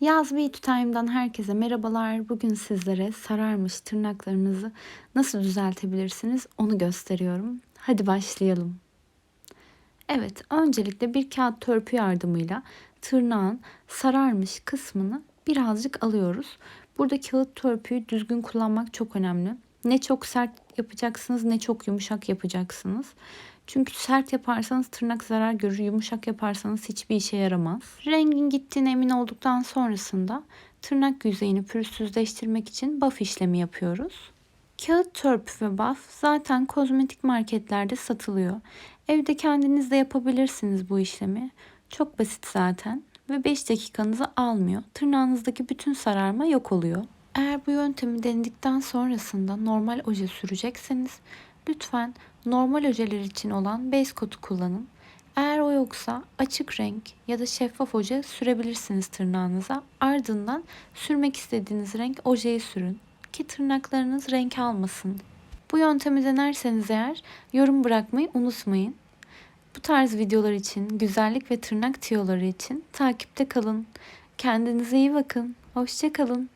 Yaz Beauty Time'dan herkese merhabalar. Bugün sizlere sararmış tırnaklarınızı nasıl düzeltebilirsiniz onu gösteriyorum. Hadi başlayalım. Evet, öncelikle bir kağıt törpü yardımıyla tırnağın sararmış kısmını birazcık alıyoruz. Burada kağıt törpüyü düzgün kullanmak çok önemli. Ne çok sert yapacaksınız ne çok yumuşak yapacaksınız. Çünkü sert yaparsanız tırnak zarar görür, yumuşak yaparsanız hiçbir işe yaramaz. Rengin gittiğine emin olduktan sonrasında tırnak yüzeyini pürüzsüzleştirmek için buff işlemi yapıyoruz. Kağıt törpü ve buff zaten kozmetik marketlerde satılıyor. Evde kendiniz de yapabilirsiniz bu işlemi. Çok basit zaten ve 5 dakikanızı almıyor. Tırnağınızdaki bütün sararma yok oluyor. Eğer bu yöntemi denedikten sonrasında normal oje sürecekseniz lütfen normal ojeler için olan base coat'u kullanın. Eğer o yoksa açık renk ya da şeffaf oje sürebilirsiniz tırnağınıza. Ardından sürmek istediğiniz renk ojeyi sürün ki tırnaklarınız renk almasın. Bu yöntemi denerseniz eğer yorum bırakmayı unutmayın. Bu tarz videolar için, güzellik ve tırnak tiyoları için takipte kalın. Kendinize iyi bakın. Hoşçakalın.